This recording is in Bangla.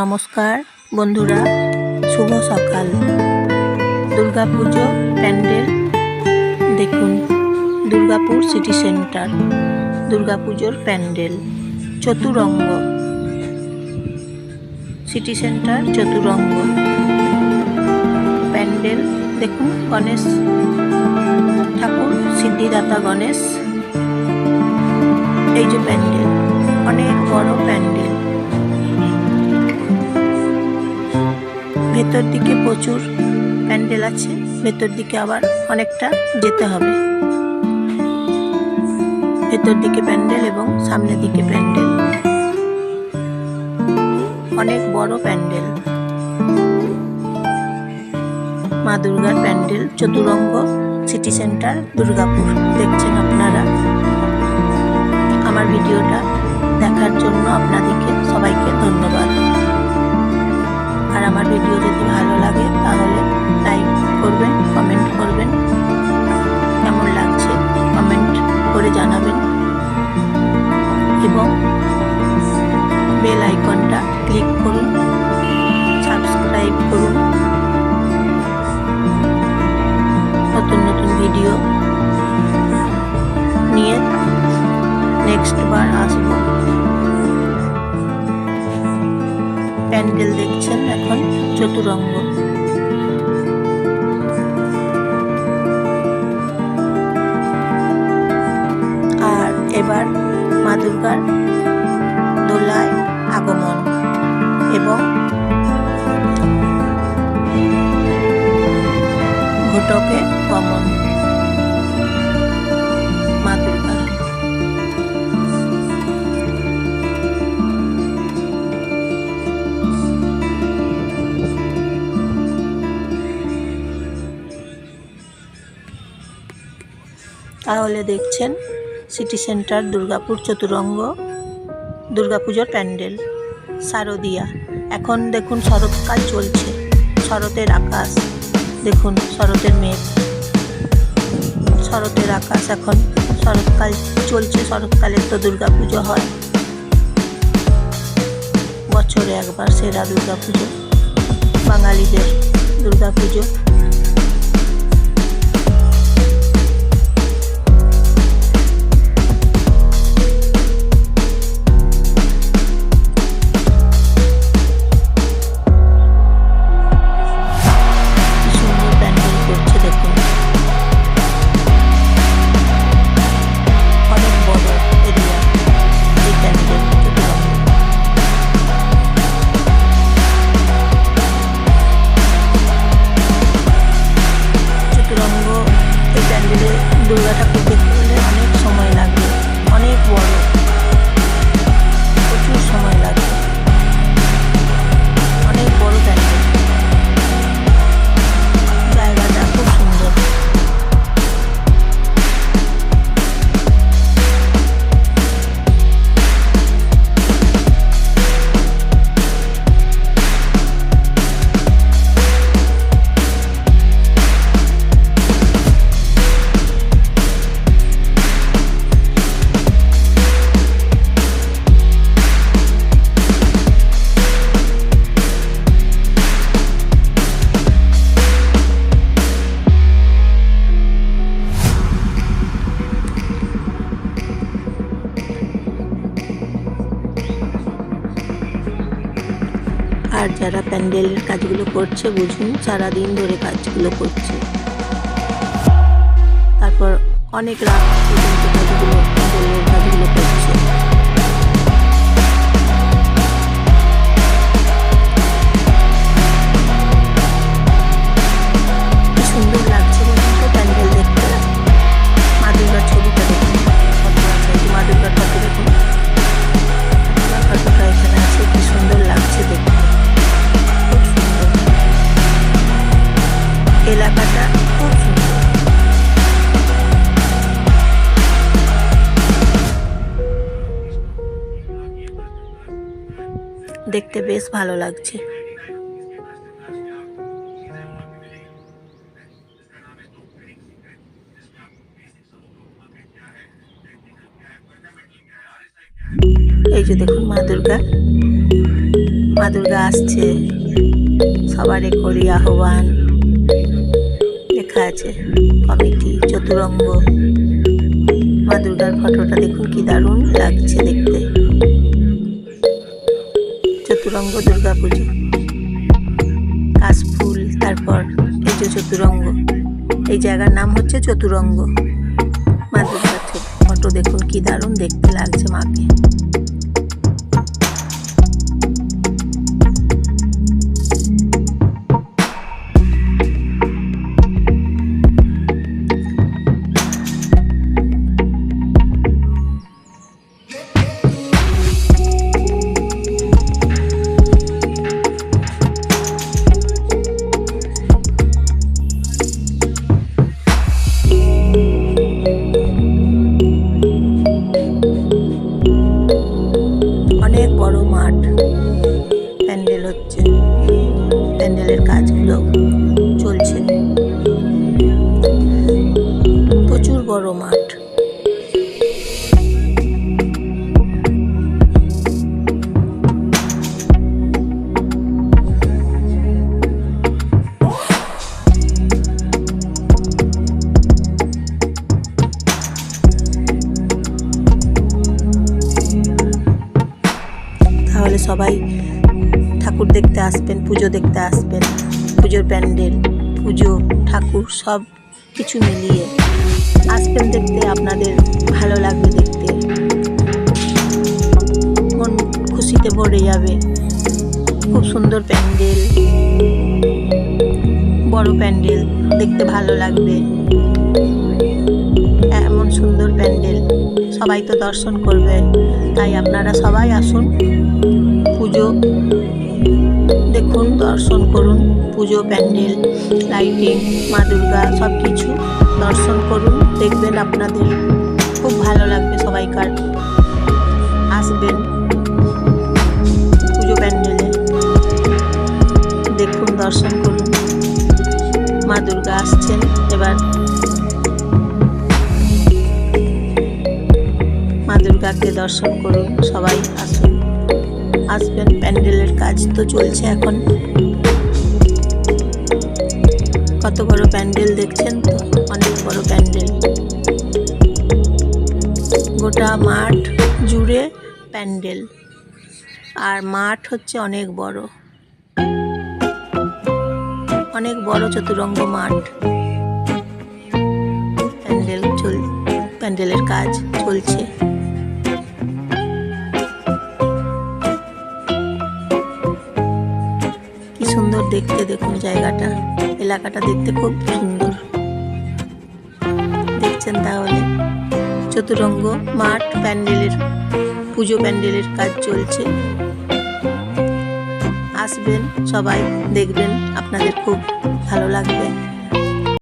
নমস্কার, বন্ধুরা, শুভ সকাল। দুর্গাপুজো প্যান্ডেল, দেখুন, দুর্গাপুর সিটি সেন্টার, দুর্গাপুজোর pandal, Chaturanga. City centre, Chaturanga. Pandal, দেখুন, গণেশ ঠাকুর, সিদ্ধিদাতা গণেশ। এই যে প্যান্ডেল, অনেক বড় প্যান্ডেল। ভেতর দিকে প্রচুর প্যান্ডেল আছে, ভেতর দিকে আবার অনেকটা যেতে হবে। ভেতর দিকে প্যান্ডেল এবং সামনের দিকে প্যান্ডেল। অনেক বড় প্যান্ডেল। মা দুর্গার প্যান্ডেল, চতুরঙ্গ সিটি সেন্টার, দুর্গাপুর। দেখছেন আপনারা? আমার ভিডিওটা দেখার জন্য আপনাদেরকে সবাইকে ধন্যবাদ। আর আমার ভিডিও ভালো লাগে তাহলে লাইক করবেন চতুরঙ্গ আর এবার মা দুর্গার দোলায় আগমন এবং ঘটকে গমন। তাহলে দেখছেন সিটি সেন্টার, দুর্গাপুর চতুরঙ্গ, দুর্গাপুজোর প্যান্ডেল, শারদিয়া। এখন দেখুন শরৎকাল চলছে, শরতের আকাশ। দেখুন শরতের মেঘ, শরতের আকাশ এখন। শরৎকাল চলছে শরৎকালে তো দুর্গাপুজো হয়। বছরে একবার সেরা দুর্গাপুজো, বাঙালিদের দুর্গাপুজো। প্যান্ডেলে দুর্গা আর যারা প্যান্ডেলের কাজগুলো করছে বুঝুন, সারাদিন ধরে কাজগুলো করছে। তারপর অনেক রাত পর্যন্ত কাজগুলো দেখতে বেশ ভালো লাগছে। এই যে দেখুন মা দুর্গা। মা দুর্গা আসছে। সবারে করি আহ্বান। লেখা আছে, কমিটি, চতুরঙ্গ। মা দুর্গার ফটোটা দেখুন কি দারুণ লাগছে দেখতে। চতুরঙ্গ, দুর্গা পুজো। কাশফুল, তারপর এই যে চতুরঙ্গ। এই জায়গার নাম হচ্ছে চতুরঙ্গ। মা দুর্গার ফটো দেখুন, কি দারুণ দেখতে লাগছে মাকে। সবাই ঠাকুর দেখতে আসবেন, পুজো দেখতে আসবেন, পুজোর প্যান্ডেল, পুজো, ঠাকুর সব কিছু মিলিয়ে আসবেন দেখতে, আপনাদের ভালো লাগবে দেখতে। মন খুশিতে ভরে যাবে। খুব সুন্দর প্যান্ডেল, বড় প্যান্ডেল, দেখতে ভালো লাগবে। এমন সুন্দর প্যান্ডেল, সবাই তো দর্শন করবে, তাই আপনারা সবাই আসুন। পুজো। দেখুন, দর্শন করুন, পুজো, প্যান্ডেল, লাইটিং, মা দুর্গা সব কিছু দর্শন করুন, দেখবেন আপনাদের খুব ভালো লাগবে সবাইকার। আসবেন পুজো প্যান্ডেলে। দেখুন, দর্শন করুন। মা দুর্গা আসছেন, এবার মা দুর্গাকে দর্শন করুন সবাই, আসুন। আসবেন প্যান্ডেলের কাজ তো চলছে এখন। কত বড় প্যান্ডেল দেখছেন তো? অনেক বড় প্যান্ডেল গোটা মাঠ জুড়ে প্যান্ডেল আর মাঠ হচ্ছে অনেক বড়। অনেক বড় চতুরঙ্গ মাঠ। প্যান্ডেল চল প্যান্ডেলের কাজ চলছে। দেখতে দেখুন জায়গাটা। এলাকাটা দেখতে খুব সুন্দর। দেখছেন তাহলে? চতুরঙ্গ মাঠ প্যান্ডেলের, পুজো প্যান্ডেলের কাজ চলছে। আসবেন সবাই, দেখবেন আপনাদের খুব ভালো লাগবে।